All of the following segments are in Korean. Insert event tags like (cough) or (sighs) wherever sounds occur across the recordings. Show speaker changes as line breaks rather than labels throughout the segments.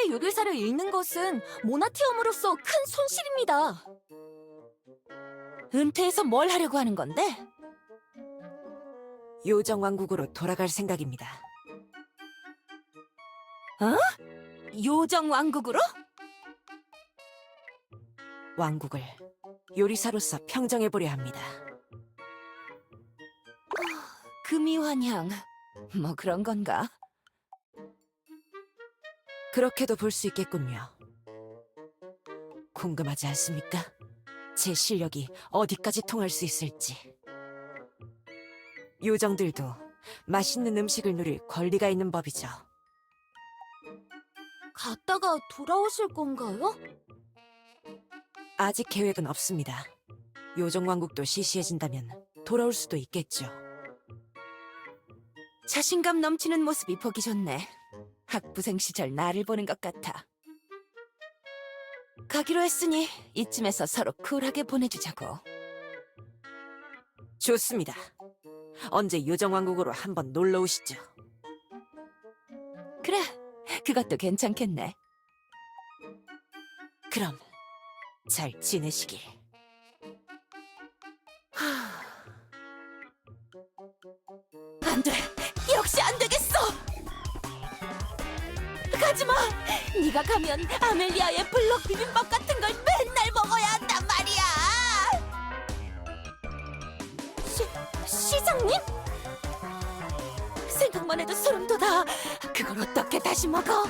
최고의 요리사를 잃는 것은 모나티엄으로서 큰 손실입니다. 은퇴해서 뭘 하려고 하는 건데?
요정 왕국으로 돌아갈 생각입니다.
요정 왕국으로?
왕국을 요리사로서 평정해보려 합니다.
금이환향. 뭐 그런 건가?
그렇게도 볼 수 있겠군요. 궁금하지 않습니까? 제 실력이 어디까지 통할 수 있을지. 요정들도 맛있는 음식을 누릴 권리가 있는 법이죠.
갔다가 돌아오실 건가요?
아직 계획은 없습니다. 요정 왕국도 시시해진다면 돌아올 수도 있겠죠.
자신감 넘치는 모습이 보기 좋네. 학부생 시절 나를 보는 것 같아. 가기로 했으니 이쯤에서 서로 쿨하게 보내주자고.
좋습니다. 언제 요정왕국으로 한번 놀러 오시죠.
그래, 그것도 괜찮겠네.
그럼 잘 지내시길.
안 돼! 역시 안 되겠어! 가지 마! 네가 가면 아멜리아의 블럭 비빔밥 같은 걸 맨날 먹어야 한단 말이야! 시, 시장님? 생각만 해도 소름 돋아. 그걸 어떻게 다시 먹어?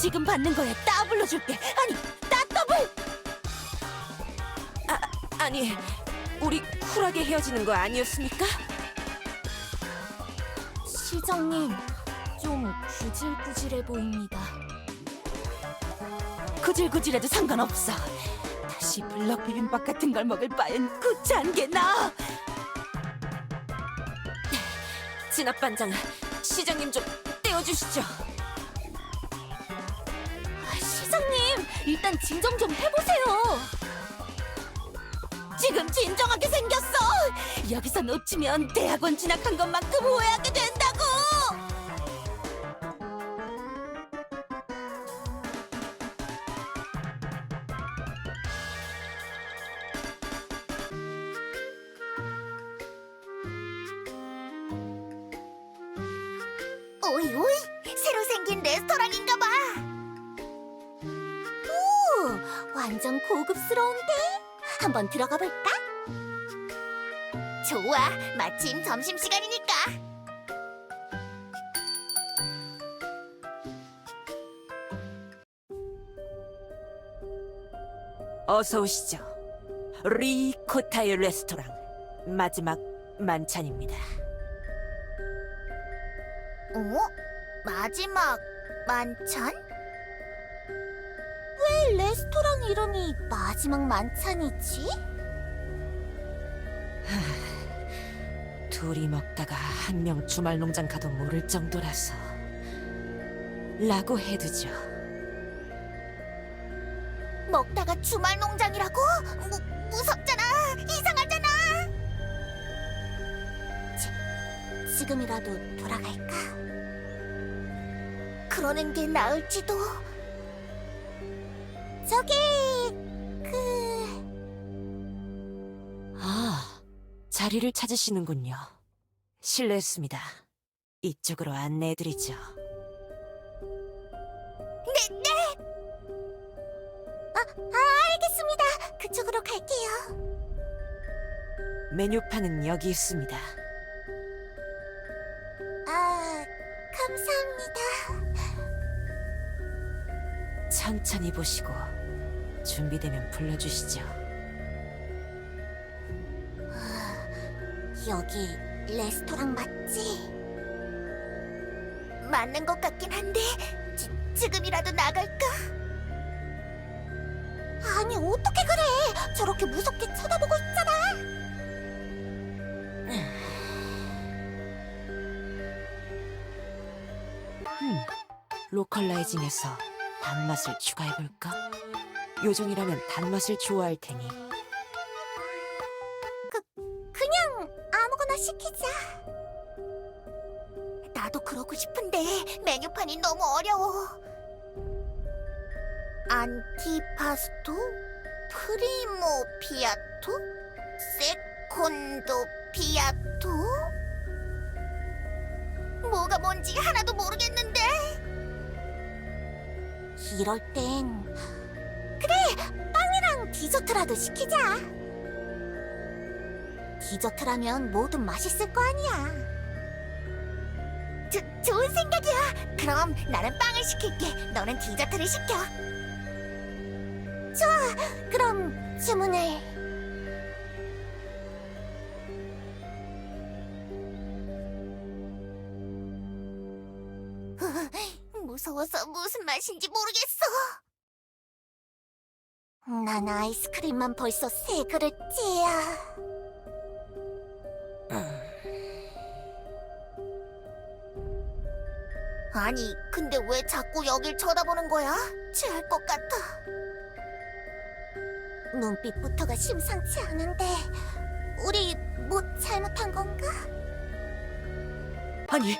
지금 받는 거에 따블로 줄게. 아니, 따 더블!
아니, 우리 쿨하게 헤어지는 거 아니었습니까?
시장님, 좀 구질구질해 보입니다. 구질구질해도 상관없어. 다시 블럭 비빔밥 같은 걸 먹을 바엔 구차한 게 나아.
진압 반장, 시장님 좀 떼어주시죠.
아, 시장님, 일단 진정 좀 해보세요. 지금 진정하게 생겼어. 여기서 놓치면 대학원 진학한 것만큼 후회하게 된다고.
오이 오이 새로 생긴 레스토랑인가 봐. 오, 완전 고급스러운데. 한번 들어가 볼까? 좋아, 마침 점심 시간이니까.
어서 오시죠. 리코타의 레스토랑 마지막 만찬입니다.
어? 마지막 만찬? 왜 레스토랑 이름이 마지막 만찬이지? (sighs)
둘이 먹다가 한 명 주말 농장 가도 모를 정도라서 라고 해두죠.
먹다가 주말 농장이라고? 무, 무섭 지, 지금이라도 돌아갈까? 그러는 게 나을지도. 저기 그
아, 자리를 찾으시는군요. 실례했습니다. 이쪽으로 안내해드리죠.
네, 네. 아, 아, 알겠습니다. 그쪽으로 갈게요.
메뉴판은 여기 있습니다. 천천히 보시고 준비되면 불러주시죠.
여기 레스토랑 맞지? 맞는 것 같긴 한데 지, 지금이라도 나갈까? 아니 어떻게 그래? 저렇게 무섭게 쳐다보고 있잖아.
음, 로컬라이징해서 단맛을 추가해볼까? 요정이라면 단맛을 좋아할 테니
그냥 아무거나 시키자. 나도 그러고 싶은데 메뉴판에 아니 너무 어려워. 안티파스토, 프리모 피아토, 세콘도 피아토. 뭐가 뭔지 하나도 모르겠는데. 이럴 땐 그래 빵이랑 디저트라도 시키자. 디저트라면 뭐든 맛있을 거 아니야. 조, 좋은 생각이야. 그럼 나는 빵을 시킬게. 너는 디저트를 시켜. 좋아. 그럼 주문을. 무서워서 무슨 맛인지 모르겠어. 난 아이스크림만 벌써 세 그릇째야. 아니, 근데 왜 자꾸 여길 쳐다보는 거야? 취할 것 같아. 눈빛부터가 심상치 않은데 우리 뭐 잘못한 건가?
아니,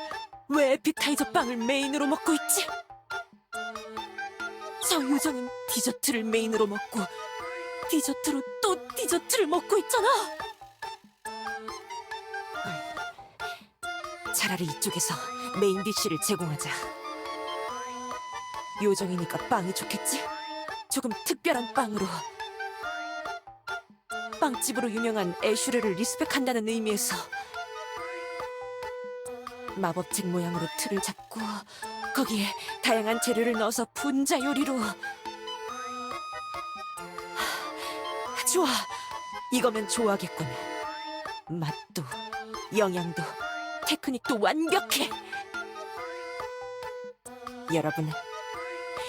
왜 에피타이저 빵을 메인으로 먹고 있지? 저 요정은 디저트를 메인으로 먹고 디저트로 또 디저트를 먹고 있잖아. 차라리 이쪽에서 메인 디쉬를 제공하자. 요정이니까 빵이 좋겠지? 조금 특별한 빵으로. 빵집으로 유명한 애슈레를 리스펙한다는 의미에서 마법책 모양으로 틀을 잡고 거기에 다양한 재료를 넣어서 분자 요리로. 하, 좋아. 이거면 좋아하겠군. 맛도 영양도 테크닉도 완벽해. 여러분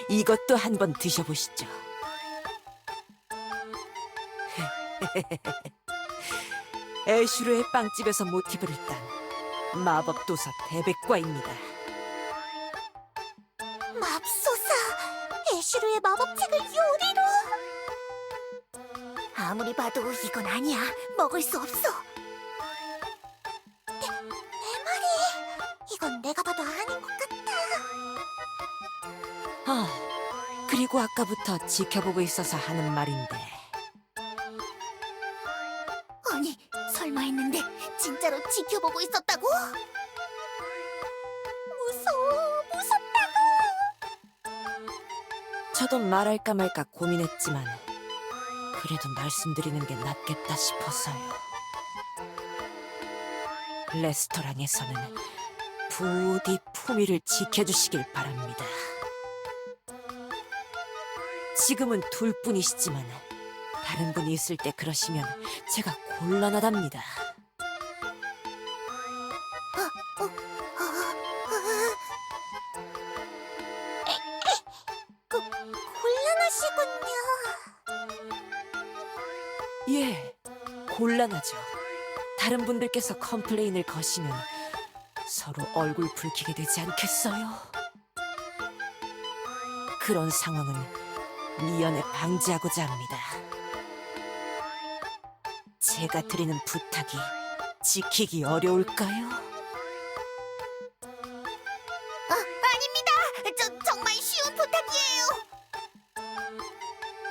이것도 한번 드셔보시죠. (laughs) 애슈르의 빵집에서 모티브를 딴 마법 도사 대백과입니다.
맙소사! 애쉬루의 마법책을 요리로! 아무리 봐도 이건 아니야. 먹을 수 없어. 내, 내 말이 이건 내가 봐도 아닌 것 같다.
아, 그리고 아까부터 지켜보고 있어서 하는 말인데 저도 말할까 말까 고민했지만 그래도 말씀드리는 게 낫겠다 싶어서요. 레스토랑에서는 부디 품위를 지켜주시길 바랍니다. 지금은 둘 뿐이시지만 다른 분이 있을 때 그러시면 제가 곤란하답니다. 곤란하죠. 다른 분들께서 컴플레인을 거시면 서로 얼굴 붉히게 되지 않겠어요? 그런 상황은 미연에 방지하고자 합니다. 제가 드리는 부탁이 지키기 어려울까요?
아, 아닙니다. 저 정말 쉬운 부탁이에요.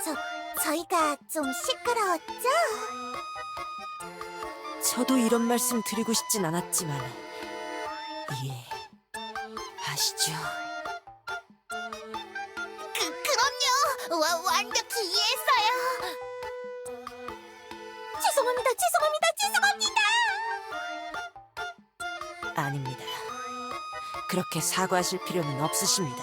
저 저희가 좀 시끄러웠죠?
저도 이런 말씀 드리고 싶진 않았지만, 예, 아시죠?
그 그럼요. 와, 완벽히 이해했어요. 죄송합니다. 죄송합니다. 죄송합니다.
아닙니다. 그렇게 사과하실 필요는 없으십니다.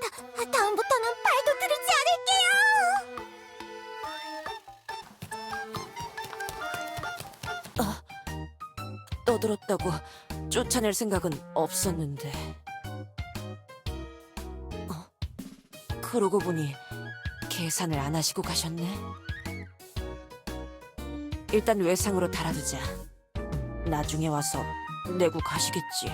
다, 다음부터는 발도 들이지 않을게요.
떠들었다고 쫓아낼 생각은 없었는데. 어? 그러고 보니 계산을 안 하시고 가셨네. 일단 외상으로 달아두자. 나중에 와서 내고 가시겠지.